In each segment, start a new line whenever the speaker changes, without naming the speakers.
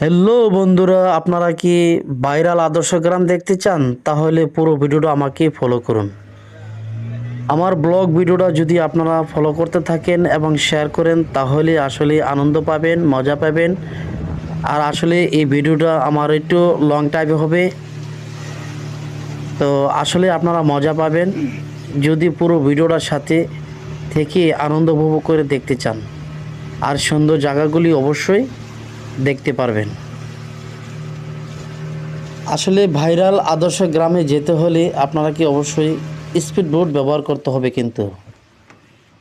Hello বন্ধুরা, আপনারা কি ভাইরাল আদর্শ গ্রাম দেখতে চান? তাহলে পুরো ভিডিওটা আমাকে ফলো করুন। আমার ব্লগ ভিডিওটা যদি আপনারা ফলো করতে থাকেন এবং শেয়ার করেন, তাহলে আসলে আনন্দ পাবেন, মজা পাবেন। আর আসলে এই ভিডিওটা আমার একটু লং টাইপে হবে। তো আসলে আপনারা মজা পাবেন, যদি পুরো ভিডিওটার সাথে থেকে আনন্দ উপভোগ করে দেখতে চান। আর সুন্দর জায়গাগুলি অবশ্যই দেখতে পারবেন। আসলে ভাইরাল আদর্শ গ্রামে যেতে হলে আপনারা কি অবশ্যই স্পিড বোট ব্যবহার করতে হবে কিন্তু।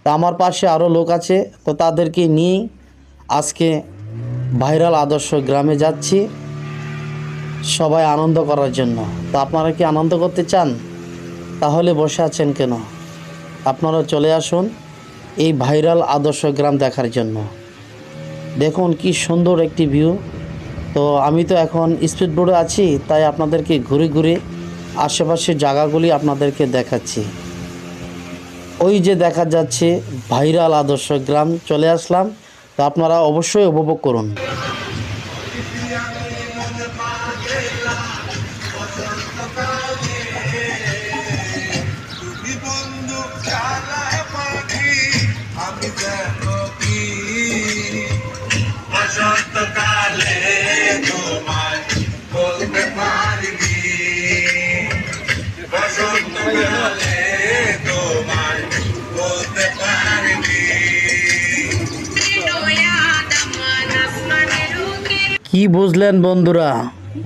তা আমার পাশে আরও লোক আছে, তো তাদেরকে নিয়েই আজকে ভাইরাল আদর্শ গ্রামে যাচ্ছি। সবাই আনন্দ করার জন্য। তো আপনারা কি আনন্দ করতে চান? তাহলে বসে আছেন কেন? আপনারা চলে আসুন এই ভাইরাল আদর্শ গ্রাম দেখার জন্য। দেখুন, কি সুন্দর একটি ভিউ তো আমি তো এখন স্পিড বোর্ডে আছি, তাই আপনাদেরকে ঘুরে ঘুরে আশেপাশের জায়গাগুলি আপনাদেরকে দেখাচ্ছি। ওই যে দেখা যাচ্ছে ভাইরাল আদর্শ গ্রাম, চলে আসলাম। তো আপনারা অবশ্যই উপভোগ করুন। কি বুঝলেন বন্ধুরা?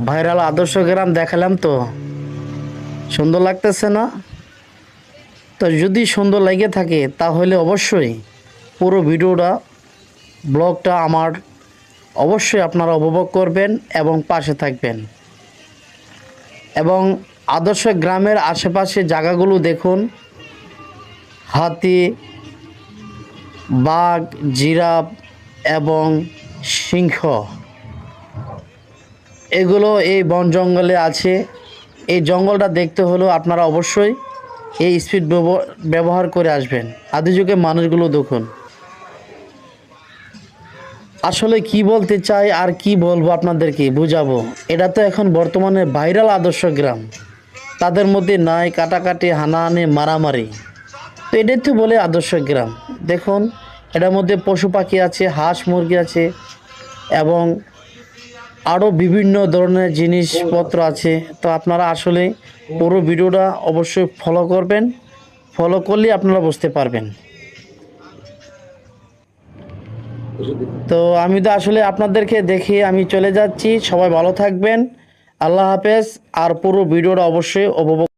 ভাইরাল আদর্শ গ্রাম দেখালাম তো। সুন্দর লাগতেছে না? তো যদি সুন্দর লেগে থাকে, তাহলে অবশ্যই পুরো ভিডিওটা, ব্লগটা আমার অবশ্যই আপনারা উপভোগ করবেন এবং পাশে থাকবেন। এবং আদর্শ গ্রামের আশেপাশে জায়গাগুলো দেখুন। হাতি, বাঘ, জিরাফ এবং সিংহ। এগুলো এই বন জঙ্গলে আছে। এই জঙ্গলটা দেখতে হলেও আপনারা অবশ্যই এই স্পিড ব্যবহার করে আসবেন। আদি যুগে মানুষগুলো দেখুন। আসলে কি বলতে চাই আর কি বলব আপনাদেরকে বুঝাবো। এটা তো এখন বর্তমানে ভাইরাল আদর্শ গ্রাম। তাদের মধ্যে নাই, কাটাকাটি, হানাহানি, মারামারি। তো এটাই তো বলে আদর্শ গ্রাম। দেখুন, এটার মধ্যে পশু পাখি আছে, হাঁস মুরগি আছে, এবং আরও বিভিন্ন ধরনের জিনিসপত্র আছে। তো আপনারা আসলে পুরো ভিডিওটা অবশ্যই ফলো করবেন। ফলো করলে আপনারা বুঝতে পারবেন। তো আমি তো আসলে আপনাদেরকে দেখে আমি চলে যাচ্ছি। সবাই ভালো থাকবেন। আল্লাহ হাফেজ আর পুরো ভিডিওটা অবশ্যই উপভোগ